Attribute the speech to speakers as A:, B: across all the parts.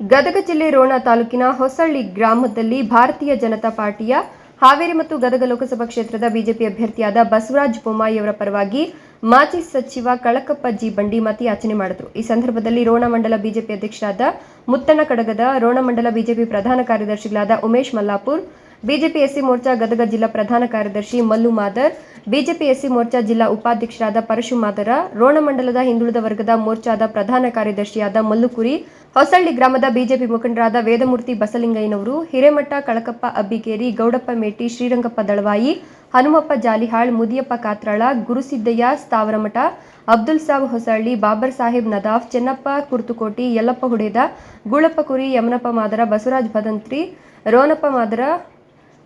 A: ಗದಗ ಜಿಲ್ಲೆ ರೋಣ ತಾಲೂಕಿನ ಹೊಸಳ್ಳಿ ಗ್ರಾಮದಲ್ಲಿ ಭಾರತೀಯ ಜನತಾ ಪಾರ್ಟಿಯ ಹಾವೇರಿ ಮತ್ತು ಗದಗ ಲೋಕಸಭಾ ಕ್ಷೇತ್ರದ ಬಿಜೆಪಿ ಅಭ್ಯರ್ಥಿಯಾದ ಬಸವರಾಜ ಬೊಮ್ಮಾಯಿ ಅವರ ಪರವಾಗಿ ಮಾಜಿ ಸಚಿವ ಕಳಕಪ್ಪ ಜಿ ಬಂಡಿ ಮತಯಾಚನೆ ಮಾಡಿದರು. ಈ ಸಂದರ್ಭದಲ್ಲಿ ರೋಣ ಮಂಡಲ ಬಿಜೆಪಿ ಅಧ್ಯಕ್ಷರಾದ ಮುತ್ತಣ್ಣ ಕಡಗದ, ರೋಣ ಮಂಡಲ ಬಿಜೆಪಿ ಪ್ರಧಾನ ಕಾರ್ಯದರ್ಶಿಗಳಾದ ಉಮೇಶ್ ಮಲ್ಲಾಪುರ್ ಬಿಜೆಪಿ ಎಸ್ಸಿ ಮೋರ್ಚಾ ಗದಗ ಜಿಲ್ಲಾ ಪ್ರಧಾನ ಕಾರ್ಯದರ್ಶಿ ಮಲ್ಲು ಮಾದರ್, ಬಿಜೆಪಿ ಎಸ್ಸಿ ಮೋರ್ಚಾ ಜಿಲ್ಲಾ ಉಪಾಧ್ಯಕ್ಷರಾದ ಪರಶು ಮಾದರ, ರೋಣಮಂಡಲದ ಹಿಂದುಳಿದ ವರ್ಗದ ಮೋರ್ಚಾದ ಪ್ರಧಾನ ಕಾರ್ಯದರ್ಶಿಯಾದ ಮಲ್ಲುಕುರಿ ಹೊಸಳ್ಳಿ ಗ್ರಾಮದ ಬಿಜೆಪಿ ಮುಖಂಡರಾದ ವೇದಮೂರ್ತಿ ಬಸಲಿಂಗಯ್ಯನವರು, ಹಿರೇಮಠ ಕಳಕಪ್ಪ ಅಬ್ಬಿಕೇರಿ ಗೌಡಪ್ಪ ಮೇಟಿ, ಶ್ರೀರಂಗಪ್ಪ ದಳವಾಯಿ, ಹನುಮಪ್ಪ ಜಾಲಿಹಾಳ್, ಮುದಿಯಪ್ಪ ಕಾತ್ರಾಳ, ಗುರುಸಿದ್ದಯ್ಯ ಸ್ಥಾವರಮಠ, ಅಬ್ದುಲ್ ಸಾಬ್ ಹೊಸಳ್ಳಿ, ಬಾಬರ್ ಸಾಹೇಬ್ ನದಾಫ್, ಚೆನ್ನಪ್ಪ ಕುರ್ತುಕೋಟಿ, ಯಲ್ಲಪ್ಪ ಹುಡೇದ, ಗೂಳಪ್ಪ ಕುರಿ, ಯಮನಪ್ಪ ಮಾದರ, ಬಸವರಾಜ್ ಭದಂತ್ರಿ, ರೋನಪ್ಪ ಮಾದರ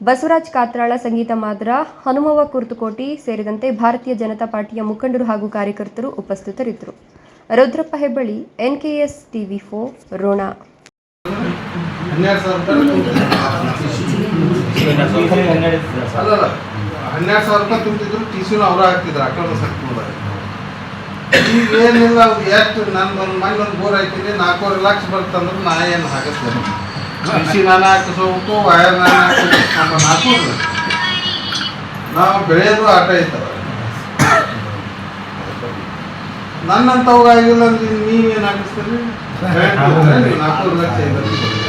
A: ಬಸವರಾಜ್ ಕಾತ್ರಾಳ ಸಂಗೀತ ಮಾದ್ರ ಹನುಮವ ಕುರ್ತುಕೋಟಿ ಸೇರಿದಂತೆ ಭಾರತೀಯ ಜನತಾ ಪಾರ್ಟಿಯ ಮುಖಂಡರು ಹಾಗೂ ಕಾರ್ಯಕರ್ತರು ಉಪಸ್ಥಿತರಿದ್ದರು. Rudrappa Hebballi, NKS TV for Ron.
B: ಹನ್ನೆರಡು ಸಾವಿರ ರೂಪಾಯಿ ಟಿ ಅವರ ಈಗ ಏನಿಲ್ಲ ಅದು ಎಷ್ಟು ನನ್ನ ಒಂದು ಮನೆ ಒಂದು ಬೋರ್ ಆಯ್ತೀನಿ ನಾಲ್ಕೂವರೆ ಲಕ್ಷ ಬರ್ತಂದ್ರೆ ನಾ ಏನು ಹಾಕಿಸ್ತೇನೆ ಟಿ ಸಿ ನಾನು ಹಾಕಿಸ್ಬೇಕು ವಯರ್ ನಾನು ಹಾಕಿಸ್ಬೇಕು ನಾಲ್ಕೂರು ನಾವು ಬೆಳೆಯೋದು ಆಟ ಐತವ ನನ್ನಂತವಾಗ ಆಗಿಲ್ಲ ಅಂದ್ರೆ ನೀವೇನು ಹಾಕಿಸ್ತೀರಿ ನಾಲ್ಕೂರು ಲಕ್ಷ ಐವತ್ತು